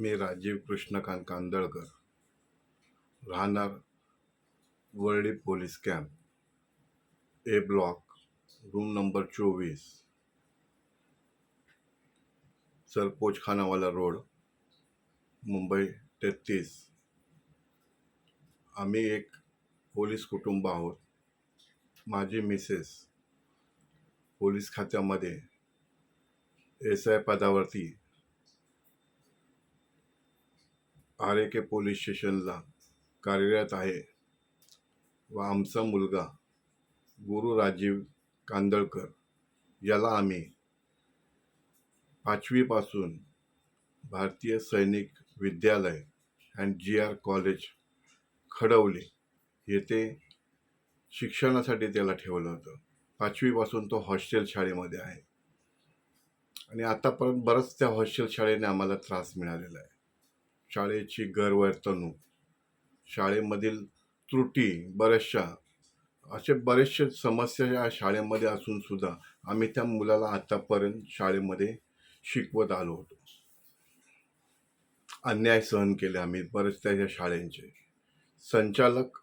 मी राजीव कृष्णकांत कांदळकर. राहणार Worli police camp. A block room number चोवीस. Sarpochkhanawala road Mumbai तेहतीस. आम्ही एक पोलीस कुटुंब आहोत. माझी मिसेस पोलीस खात्यामध्ये एस आय पदावरती आर ए के पोलीस स्टेशनला कार्यरत आहे व आमचा मुलगा गुरु राजीव कांदळकर याला आम्ही पाचवीपासून Bharatiya Sainik Vidyalaya and G R college Khadavli येथे शिक्षणासाठी त्याला ठेवलं होतं. पाचवीपासून तो हॉस्टेल शाळेमध्ये आहे. आणि आतापर्यंत बरंच त्या हॉस्टेल शाळेने आम्हाला त्रास मिळालेला आहे. शाळेची गैरवर्तणूक शाळेमधील त्रुटी बऱ्याचशा असे बरेचसे समस्या या शाळेमध्ये असून सुद्धा आम्ही त्या मुलाला आतापर्यंत शाळेमध्ये शिकवत आलो होतो. अन्याय सहन केले आम्ही बरेच त्या शाळेंचे. संचालक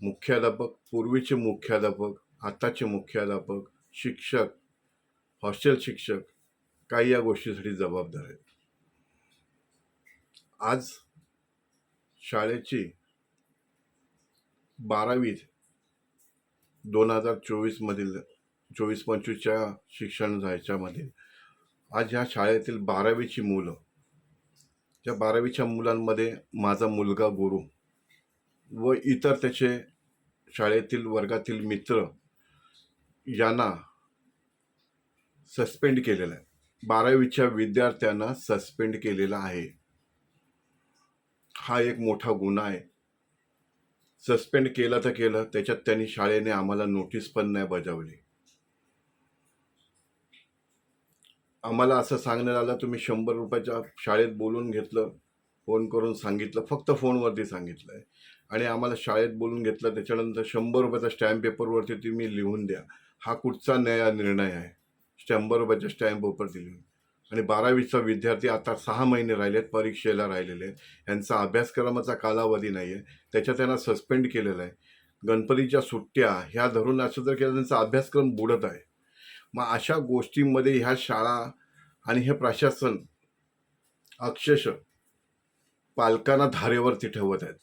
मुख्याध्यापक पूर्वीचे मुख्याध्यापक आताचे मुख्याध्यापक शिक्षक हॉस्टेल शिक्षक काही या गोष्टीसाठी जबाबदार आहेत. आज शाळेची बारावी दोन हजार चोवीसमधील चोवीस पंचवीसच्या शिक्षण ह्याच्यामध्ये आज ह्या शाळेतील बारावीची मुलं त्या बारावीच्या मुलांमध्ये माझा मुलगा गुरु व इतर त्याचे शाळेतील वर्गातील मित्र यांना सस्पेंड केलेलं आहे. बारावीच्या विद्यार्थ्यांना सस्पेंड केलेला आहे. हा एक मोठा गुन्हा आहे. सस्पेंड केलं तर केलं त्याच्यात त्यांनी शाळेने आम्हाला नोटीस पण नाही बजावली. आम्हाला असं सांगण्यात आलं तुम्ही शंभर रुपयाच्या शाळेत बोलून घेतलं फोन करून सांगितलं फक्त फोनवरती सांगितलं आहे आणि आम्हाला शाळेत बोलून घेतलं त्याच्यानंतर शंभर रुपयाचा स्टॅम्प पेपरवरती तुम्ही लिहून द्या. हा कुठचा न्याय निर्णय आहे? शंभर रुपयाच्या स्टॅम्प पेपरती लिहून. आणि बारावीचा विद्यार्थी आता सहा महिने राहिलेत परीक्षेला राहिलेले आहेत. यांचा अभ्यासक्रमाचा कालावधी नाही आहे त्याच्यात त्यांना सस्पेंड केलेला आहे. गणपतीच्या सुट्ट्या ह्या धरून असं जर केलं त्यांचा अभ्यासक्रम बुडत आहे. मग अशा गोष्टींमध्ये ह्या शाळा आणि हे प्रशासन अक्षरशः पालकांना धारेवरती ठेवत आहेत.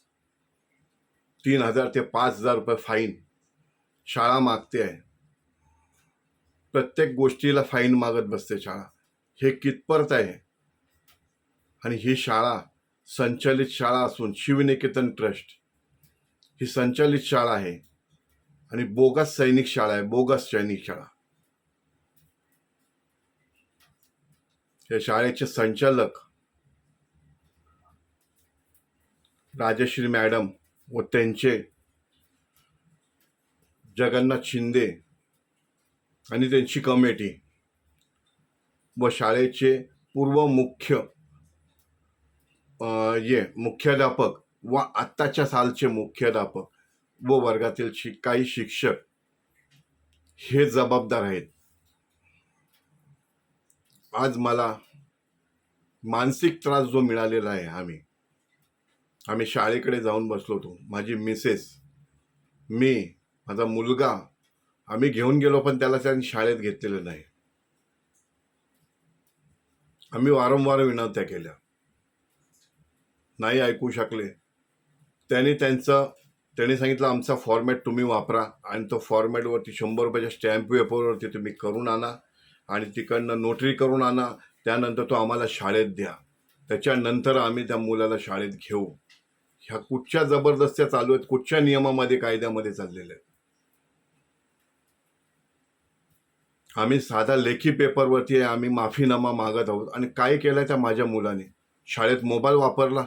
तीन हजार ते पाच हजार रुपये फाईन शाळा मागते आहे. प्रत्येक गोष्टीला फाईन मागत बसते शाळा. हे कितपर्त आहे? आणि ही शाळा संचालित शाळा असून शिवनिकेतन ट्रस्ट ही संचालित शाळा आहे. आणि बोगस सैनिक शाळा आहे बोगस सैनिक शाळा. या शाळेचे संचालक राजश्री मॅडम व त्यांचे जगन्नाथ शिंदे आणि त्यांची कमिटी व शाळेचे पूर्व मुख्य ये मुख्याध्यापक व आत्ताच्या सालचे मुख्याध्यापक व वर्गातील शि काही शिक्षक हे जबाबदार आहेत. आज मला मानसिक त्रास जो मिळालेला आहे आम्ही आम्ही शाळेकडे जाऊन बसलो होतो. माझी मिसेस मी माझा मुलगा आम्ही घेऊन गेलो पण त्याला त्यांनी शाळेत घेतलेलं नाही. आम्ही वारंवार विनंत्या केल्या. नाही ऐकू शकले. त्यांनी त्यांचं त्यांनी सांगितलं आमचा फॉर्मॅट तुम्ही वापरा आणि तो फॉर्मॅटवरती शंभर रुपयाच्या स्टॅम्प पेपरवरती तुम्ही करून आणा आणि तिकडनं नोटरी करून आणा. त्यानंतर तो आम्हाला शाळेत द्या. त्याच्यानंतर आम्ही त्या मुलाला शाळेत घेऊ. ह्या कुठच्या जबरदस्त्या चालू आहेत? कुठच्या नियमामध्ये कायद्यामध्ये चाललेल्या आहेत? आम्ही साधा लेखी पेपरवरती आम्ही माफीनामा मागत आहोत. आणि काय केलं त्या माझ्या मुलाने? शाळेत मोबाईल वापरला.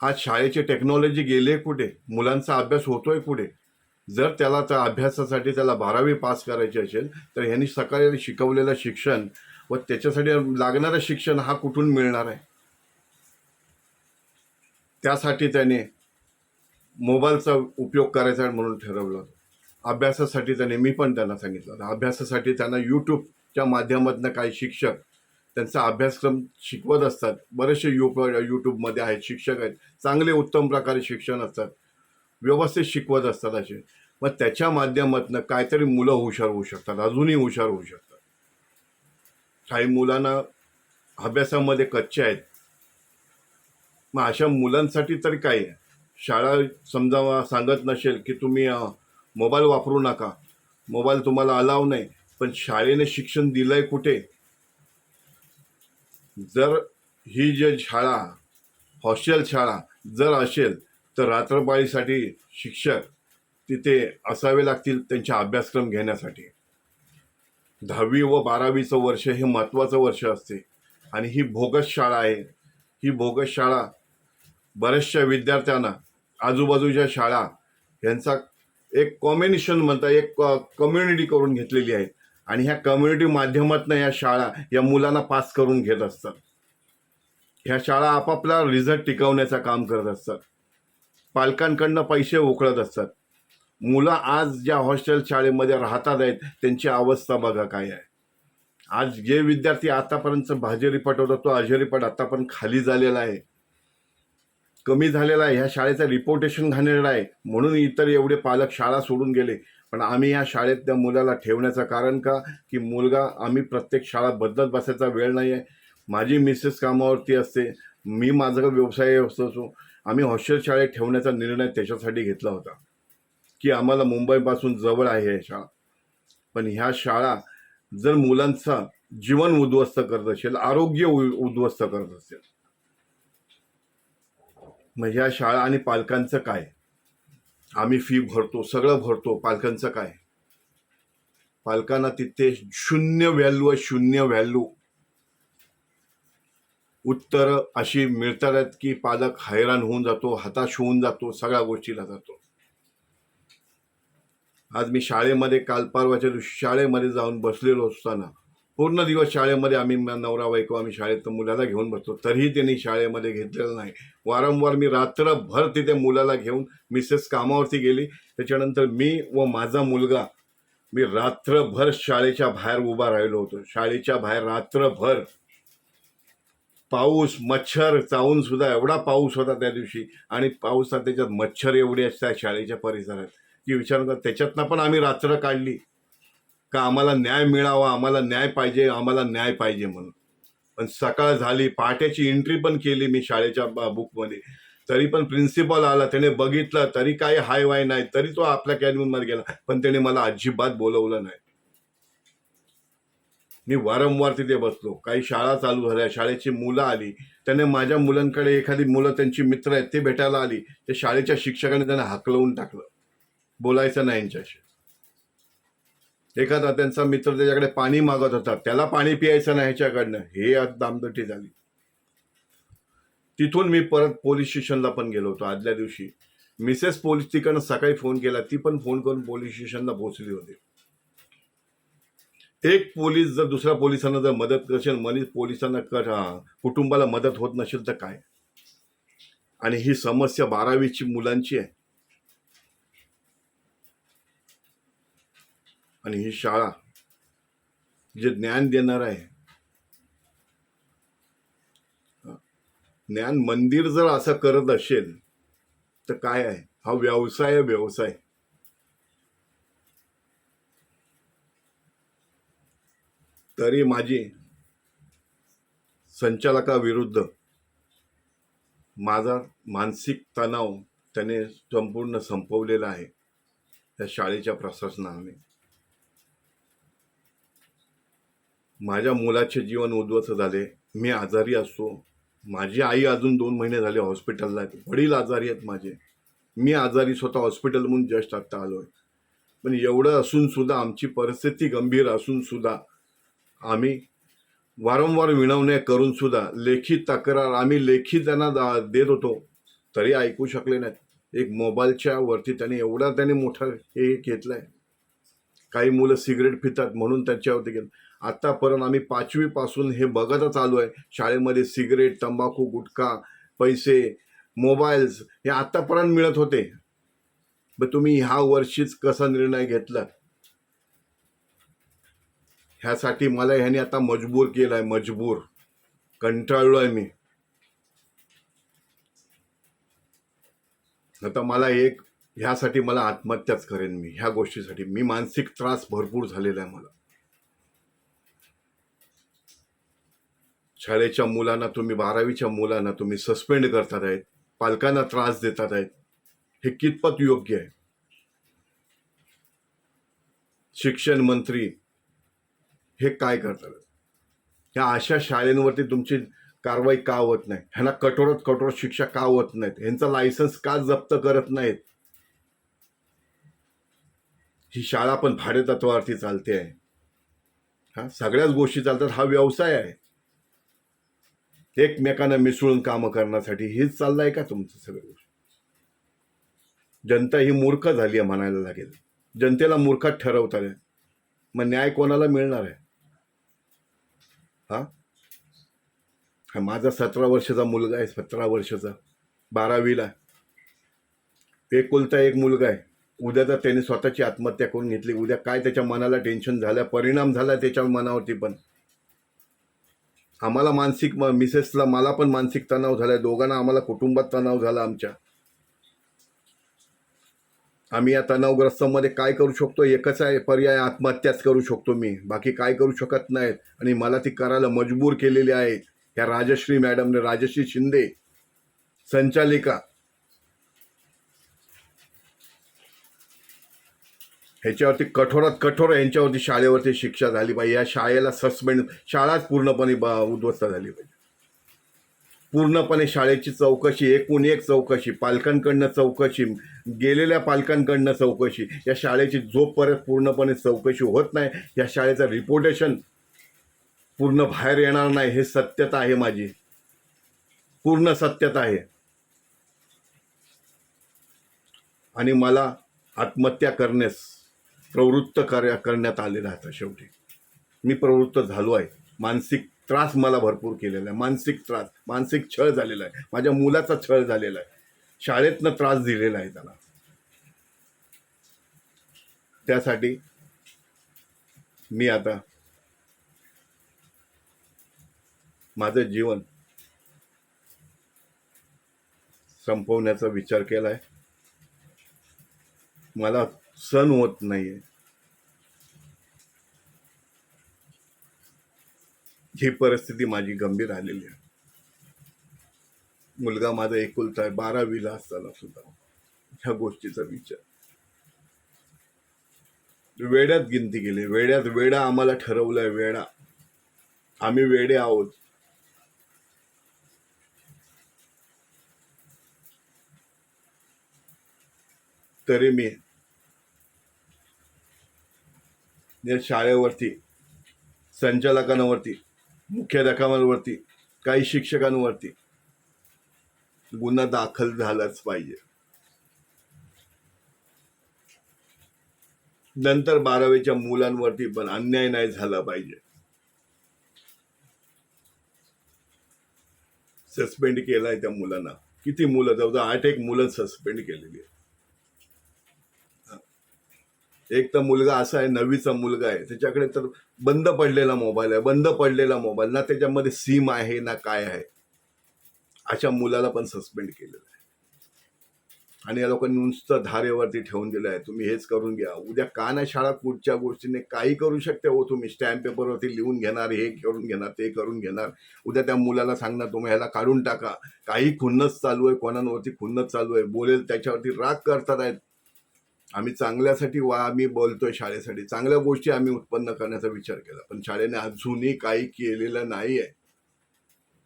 आज शाळेची टेक्नॉलॉजी गेली आहे कुठे? मुलांचा अभ्यास होतोय कुठे? जर त्याला त्या अभ्यासासाठी त्याला बारावी पास करायची असेल तर ह्यांनी सकाळी शिकवलेलं शिक्षण व त्याच्यासाठी लागणारं शिक्षण हा कुठून मिळणार आहे? त्यासाठी त्याने मोबाईलचा उपयोग करायचा आहे म्हणून ठरवलं अभ्यासासाठी त्याने मी पण त्यांना सांगितलं होतं. अभ्यासासाठी त्यांना यूट्यूबच्या माध्यमातून काही शिक्षक त्यांचा अभ्यासक्रम शिकवत असतात. बरेचसे यू यूट्यूबमध्ये आहेत शिक्षक आहेत. चांगले उत्तम प्रकारे शिक्षण असतात. व्यवस्थित शिकवत असतात असे. मग त्याच्या माध्यमातून काहीतरी मुलं हुशार होऊ शकतात. अजूनही हुशार होऊ शकतात. काही मुलांना अभ्यासामध्ये कच्चे आहेत. मग अशा मुलांसाठी तरी काय आहे? शाळा समजा सांगत नसेल की तुम्ही मोबाईल वापरू नका. मोबाईल तुम्हाला अलाव नाही पण शाळेने शिक्षण दिलंय कुठे? जर ही जे शाळा हॉस्टेल शाळा जर असेल तर रात्रपाळीसाठी शिक्षक तिथे असावे लागतील त्यांचा अभ्यासक्रम घेण्यासाठी. दहावी व बारावीचं वर्ष हे महत्त्वाचं वर्ष असते. आणि ही भोगस शाळा आहे. ही भोगस शाळा बऱ्याचशा विद्यार्थ्यांना आजूबाजूच्या शाळा यांचा एक कॉम्बिनेशन म्हणता एक कम्युनिटी करून घेतलेली आहे. आणि ह्या कम्युनिटी माध्यमातून या शाळा या मुलांना पास करून घेत असतात. ह्या शाळा आपापला रिझल्ट टिकवण्याचं काम करत असतात. पालकांकडनं पैसे उकळत असतात. मुलं आज ज्या हॉस्टेल शाळेमध्ये राहतात आहेत त्यांची अवस्था बघा काय आहे. आज जे विद्यार्थी आतापर्यंत भाजेरी पटवतात तो अजेरीपट आता खाली झालेला आहे. कमी झालेला आहे. ह्या शाळेचं रिपोर्टेशन घाणेरडं आहे. म्हणून इतर एवढे पालक शाळा सोडून गेले. पण आम्ही या शाळेत त्या मुलाला ठेवण्याचं कारण का? की मुलगा आम्ही प्रत्येक शाळा बदलत बसायचा वेळ नाही आहे माझी मिसेस कामावरती असते. मी माझा व्यवसाय असतो. आम्ही हॉस्टेल शाळेत ठेवण्याचा निर्णय त्याच्यासाठी घेतला होता. की आम्हाला मुंबईपासून जवळ आहे ह्या शाळा. पण ह्या शाळा जर मुलांचा जीवन उद्ध्वस्त करत असेल आरोग्य उ- उद्ध्वस्त करत असेल मग ह्या शाळा आणि पालकांचं काय? आम्ही फी भरतो सगळं भरतो पालकांचं काय? पालकांना तिथे शून्य व्हॅल्यू शून्य व्हॅल्यू उत्तर अशी मिळतात की पालक हैराण होऊन जातो हताश होऊन जातो सगळ्या गोष्टीला जातो. आज मी शाळेमध्ये काल परवाच्या दिवशी शाळेमध्ये जाऊन बसलेलो असताना पूर्ण दिवस शाळेमध्ये आम्ही नवरा बायको आम्ही शाळेत मुलाला घेऊन बसतो. तरीही त्यांनी शाळेमध्ये घेतलेलं नाही. वारंवार मी रात्रभर तिथे मुलाला घेऊन मिसेस कामावरती गेली. त्याच्यानंतर मी व माझा मुलगा मी रात्रभर शाळेच्या बाहेर उभा राहिलो होतो. शाळेच्या बाहेर रात्रभर पाऊस मच्छर चावून सुद्धा एवढा पाऊस होता त्या दिवशी. आणि पावसात त्याच्यात मच्छर एवढे असतात शाळेच्या परिसरात. की विचार त्याच्यातनं पण आम्ही रात्र काढली. का आम्हाला न्याय मिळावा आम्हाला न्याय पाहिजे आम्हाला न्याय पाहिजे म्हणून. पण सकाळ झाली पहाट्याची एंट्री पण केली मी शाळेच्या बुकमध्ये तरी पण प्रिन्सिपल आला त्याने बघितलं तरी काही हाय वाय नाही तरी तो आपल्या कॅबिनमध्ये गेला पण त्याने मला अजिबात बोलवलं नाही. मी वारंवार तिथे बसलो. काही शाळा चालू झाल्या शाळेची मुलं आली. त्याने माझ्या मुलांकडे एखादी मुलं त्यांची मित्र आहेत ते भेटायला आली. ते शाळेच्या शिक्षकाने त्यांना हकलवून टाकलं. बोलायचं नाही यांच्याशी. एखादा त्यांचा मित्र त्याच्याकडे पाणी मागत होता त्याला पाणी पियायचं नाही ह्याच्याकडनं हे आज दामदटी झाली. तिथून मी परत पोलीस स्टेशनला पण गेलो होतो आदल्या दिवशी. मिसेस पोलीस तिकडनं सकाळी फोन केला ती पण फोन करून पोलीस स्टेशनला पोहोचली होती. एक पोलीस जर दुसऱ्या पोलिसांना जर मदत करशील मनी पोलिसांना कर कुटुंबाला मदत होत नसेल तर काय? आणि ही समस्या बारावीची मुलांची आहे. आणि ही शाळा जे ज्ञान देणार आहे ज्ञान मंदिर जर असं करत असेल तर काय आहे? हा व्यवसाय व्यवसाय. तरी माझी संचालकाविरुद्ध माझा मानसिक तणाव त्याने संपूर्ण संपवलेला आहे त्या शाळेच्या प्रशासनाने. माझ्या मुलाचे जीवन उद्ध्वस्त झाले. मी आजारी असतो. माझी आई अजून दोन महिने झाले हॉस्पिटलला आहेत वडील आजारी आहेत माझे. मी आजारी स्वतः हॉस्पिटलमधून जस्ट आत्ता आलो आहे पण एवढं असून सुद्धा आमची परिस्थिती गंभीर असून सुद्धा आम्ही वारंवार विनवण्या करून सुद्धा लेखी तक्रार आम्ही लेखी त्यांना दा- देत होतो तरी ऐकू शकले नाहीत. एक मोबाईलच्या वरती त्याने एवढा त्याने मोठा हे घेतलाय. काही मुलं सिगरेट पितात म्हणून त्यांच्यावरती गेलं. आत्तापर्यंत आम्ही पाचवीपासून हे बघतच आलो आहे. शाळेमध्ये सिगरेट तंबाखू गुटखा पैसे मोबाईल्स हे आत्तापर्यंत मिळत होते. मग तुम्ही ह्या वर्षीच कसा निर्णय घेतला? ह्यासाठी मला ह्याने आता मजबूर केलाय मजबूर. कंटाळलोय मी. आता मला एक ह्यासाठी मला आत्महत्याच करेन मी. ह्या गोष्टीसाठी मी मानसिक त्रास भरपूर झालेला आहे मला. शाळेच्या मुलांना तुम्ही बारावीच्या मुलांना तुम्ही सस्पेंड करतात आहेत पालकांना त्रास देतात आहेत हे कितपत योग्य आहे? शिक्षण मंत्री हे काय करतात? ह्या अशा शाळेंवरती तुमची कारवाई का होत नाही? ह्यांना कठोरात कठोर शिक्षा का होत नाहीत? ह्यांचा लायसन्स का जप्त करत नाहीत? ही शाळा पण भाडेतत्वावरती चालते आहे. हा सगळ्याच गोष्टी चालतात. हा व्यवसाय आहे. एकमेकांना मिसळून कामं करण्यासाठी हेच चाललंय का तुमचं सगळं गोष्ट? जनता ही मूर्ख झाली आहे म्हणायला लागेल. जनतेला मूर्खात ठरवतात मग न्याय कोणाला मिळणार आहे? हा? हा माझा सतरा वर्षाचा मुलगा आहे सतरा वर्षाचा. बारावीला. एकुलता एक मुलगा आहे. उद्या तर त्याने स्वतःची आत्महत्या करून घेतली. उद्या काय त्याच्या मनाला टेन्शन झालं परिणाम झाला त्याच्या मनावरती पण. आम्हाला मानसिक म- मिसेसला मला पण मानसिक तणाव झालाय. दोघांना आम्हाला कुटुंबात तणाव झाला आमच्या. आम्ही या तणावग्रस्तामध्ये काय करू शकतो? एकच आहे पर्याय आत्महत्याच करू शकतो मी. बाकी काय करू शकत नाहीत. आणि मला ती करायला मजबूर केलेली आहे. या राजश्री मॅडमने राजश्री शिंदे संचालिका ह्याच्यावरती कठोरात कठोर यांच्यावरती शाळेवरती शिक्षा झाली पाहिजे. या शाळेला सस्पेंड शाळाच पूर्णपणे ब- उद्ध्वस्त झाली पाहिजे. पूर्णपणे शाळेची चौकशी एकूण एक चौकशी पालकांकडनं चौकशी गेलेल्या पालकांकडनं चौकशी या शाळेची जोपर्यंत पूर्णपणे चौकशी होत नाही या शाळेचं रिपोर्टेशन पूर्ण बाहेर येणार नाही हे सत्यता आहे माझी. पूर्ण सत्यता आहे. आणि मला आत्महत्या करण्यास प्रवृत्त कर करण्यात आलेलं आहे आता शेवटी. मी प्रवृत्त झालो आहे. मानसिक त्रास मला भरपूर केलेला आहे. मानसिक त्रास मानसिक छळ झालेला आहे. माझ्या मुलाचा छळ झालेला आहे. शाळेतनं त्रास दिलेला आहे त्याला. त्यासाठी मी आता माझं जीवन संपवण्याचा विचार केला आहे मला सण होत नाहीये. ही परिस्थिती माझी गंभीर आलेली आहे. मुलगा माझा एकुलता आहे बारावीला असताना सुद्धा. ह्या गोष्टीचा विचार. वेड्यात गिनती केली वेड्यात वेडा आम्हाला ठरवलाय वेडा. आम्ही वेडे आहोत. तरी मी शाळेवरती संचालकांवरती मुख्याध्यापकांवरती काही शिक्षकांवरती गुन्हा दाखल झालाच पाहिजे. नंतर बारावीच्या मुलांवरती पण अन्याय नाही झाला पाहिजे. सस्पेंड केलाय त्या मुलांना. किती मुलं? जवळजवळ आठ एक मुलं सस्पेंड केलेली आहेत. एक तर मुलगा असा आहे नवीचा मुलगा आहे. त्याच्याकडे तर बंद पडलेला मोबाईल आहे बंद पडलेला मोबाईल ना त्याच्यामध्ये सिम आहे ना काय आहे. अशा मुलाला पण सस्पेंड केलेलं आहे. आणि या लोकांनी नुसतं धारेवरती ठेवून दिलं आहे. तुम्ही हेच करून घ्या. उद्या का नाही शाळा कुठच्या गोष्टीने काही करू शकते हो तुम्ही. स्टॅम्प पेपरवरती लिहून घेणार हे करून घेणार ते करून घेणार. उद्या त्या मुलाला सांगणार तुम्ही ह्याला काढून टाका. काही खुन्नस चालू आहे कोणावरती खुन्नस चालू आहे. बोलेल त्याच्यावरती राग करतात आहेत आम्ही चांगल्यासाठी वा आम्ही बोलतोय शाळेसाठी. चांगल्या गोष्टी आम्ही उत्पन्न करण्याचा विचार केला. पण शाळेने अजूनही काही केलेलं नाही आहे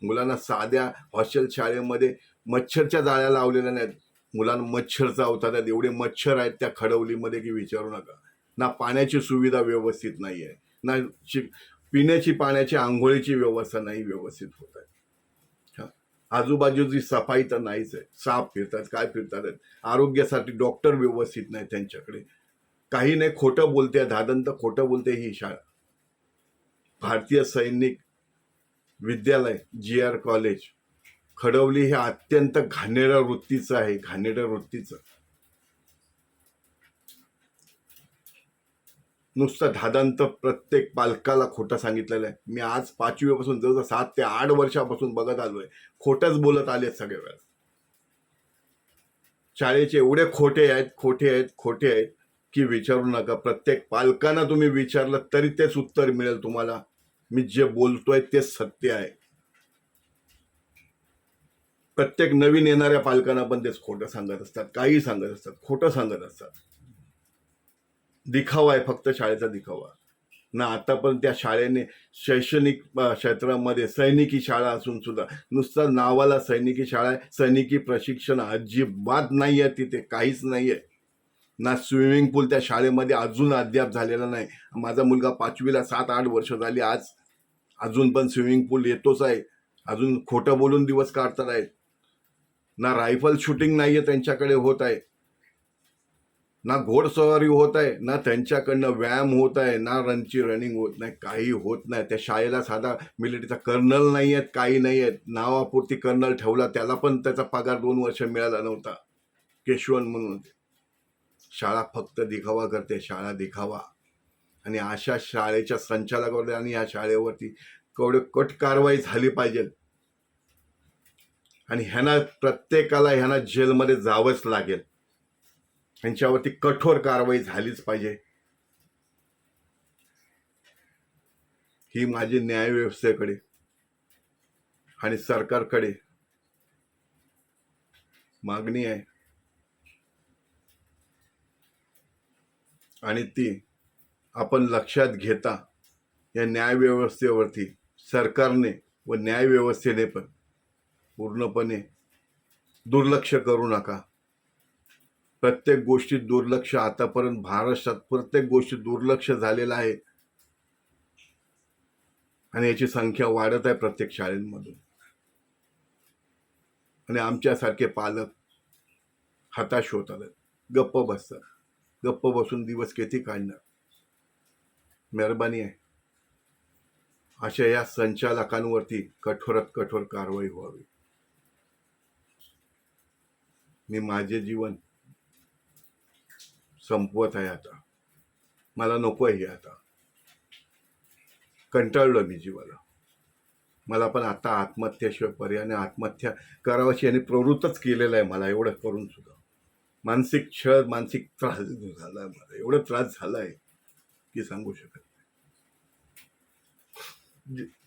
मुलांना साध्या हॉस्टेल शाळेमध्ये मच्छरच्या जाळ्या लावलेल्या नाहीत. मुलांना मच्छर चावतात एवढे मच्छर आहेत त्या खडवलीमध्ये की विचारू नका. ना पाण्याची सुविधा व्यवस्थित नाही आहे ना शि पिण्याची पाण्याची आंघोळीची व्यवस्था नाही व्यवस्थित होत आहे. आजूबाजूची सफाई तर नाहीच आहे. साप फिरतात काय फिरतात? आरोग्यासाठी डॉक्टर व्यवस्थित नाही त्यांच्याकडे. काही नाही खोटं बोलते धादंत खोटं बोलते ही शाळा. भारतीय सैनिक विद्यालय जी आर कॉलेज खडवली हे अत्यंत घाणेरड्या वृत्तीचं आहे घाणेरड्या वृत्तीचं. नुसतं धादांत प्रत्येक पालकाला खोटं सांगितलेलं आहे. मी आज पाचवीपासून जवळजवळ सात ते आठ वर्षापासून बघत आलोय. खोटंच बोलत आले सगळे वेळेस. शाळेचे एवढे खोटे आहेत खोटे आहेत खोटे आहेत की विचारू नका. प्रत्येक पालकांना तुम्ही विचारलं तरी तेच उत्तर मिळेल तुम्हाला. मी जे बोलतोय तेच सत्य आहे. प्रत्येक नवीन येणाऱ्या पालकांना पण तेच खोटं सांगत असतात काही सांगत असतात खोटं सांगत असतात. दिखावा आहे फक्त शाळेचा दिखावा. ना आतापर्यंत त्या शाळेने शैक्षणिक क्षेत्रामध्ये सैनिकी शाळा असून सुद्धा नुसतं नावाला सैनिकी शाळा आहे सैनिकी प्रशिक्षण अजिबात नाही आहे तिथे काहीच नाही आहे. ना स्विमिंग पूल त्या शाळेमध्ये अजून अद्याप झालेला नाही. माझा मुलगा पाचवीला सात आठ वर्ष झाली आज. अजून पण स्विमिंग पूल येतोच आहे. अजून खोटं बोलून दिवस काढतात आहेत. ना रायफल शूटिंग नाही आहे त्यांच्याकडे होत आहे. ना घोडसवारी होत आहे ना त्यांच्याकडनं व्यायाम होत आहे ना रनची रनिंग होत नाही काही होत नाही. त्या शाळेला साधा मिलिटरीचा कर्नल नाही आहेत काही नाही आहेत. नावापुरती कर्नल ठेवला त्याला पण त्याचा पगार दोन वर्ष मिळाला नव्हता. केशवन म्हणून शाळा फक्त दिखावा करते शाळा दिखावा. आणि अशा शाळेच्या संचालकावर आणि या शाळेवरती कवडे कट कारवाई झाली पाहिजे. आणि ह्यांना प्रत्येकाला ह्यांना जेलमध्ये जावंच लागेल. यांच्यावरती कठोर कारवाई झालीच पाहिजे. ही माझी न्याय व्यवस्थेकडे आणि सरकारकडे मागणी आहे. आणि ती आपण लक्षात घेता या न्याय व्यवस्थेवरती सरकारने व न्याय व्यवस्थेने पण पूर्णपणे दुर्लक्ष करू नका. प्रत्येक गोष्टीत दुर्लक्ष आतापर्यंत महाराष्ट्रात प्रत्येक गोष्टीत दुर्लक्ष झालेलं आहे आणि याची संख्या वाढत आहे प्रत्येक शाळेंमधून. आणि आमच्यासारखे पालक हताश होत आले गप्प बसतात. गप्प बसून दिवस किती काढणार? मेहरबानी आहे. अशा या संचालकांवरती कठोरात कठोर कारवाई व्हावी. मी माझे जीवन संपवत आहे आता. मला नको आहे हे आता. कंटाळलो मी जीवाला. मला पण आता आत्महत्याशिवाय पर्याने आत्महत्या करावाशी यांनी प्रवृत्तच केलेलं आहे मला एवढं करून सुद्धा. मानसिक छळ मानसिक त्रास झाला आहे मला. एवढा त्रास झाला आहे की सांगू शकत नाही. जे-